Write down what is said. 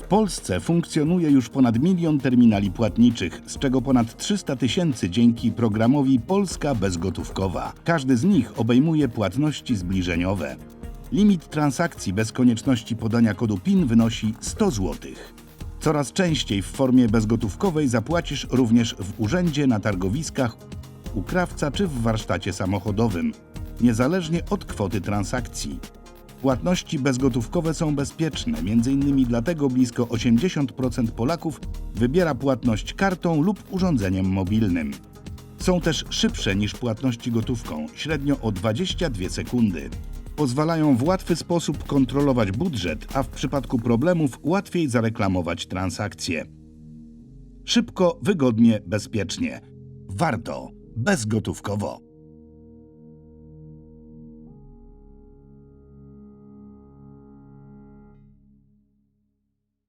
W Polsce funkcjonuje już ponad milion terminali płatniczych, z czego ponad 300 tysięcy dzięki programowi Polska Bezgotówkowa. Każdy z nich obejmuje płatności zbliżeniowe. Limit transakcji bez konieczności podania kodu PIN wynosi 100 zł. Coraz częściej w formie bezgotówkowej zapłacisz również w urzędzie, na targowiskach, u krawca czy w warsztacie samochodowym, niezależnie od kwoty transakcji. Płatności bezgotówkowe są bezpieczne, m.in. dlatego blisko 80% Polaków wybiera płatność kartą lub urządzeniem mobilnym. Są też szybsze niż płatności gotówką, średnio o 22 sekundy. Pozwalają w łatwy sposób kontrolować budżet, a w przypadku problemów łatwiej zareklamować transakcje. Szybko, wygodnie, bezpiecznie. Warto bezgotówkowo.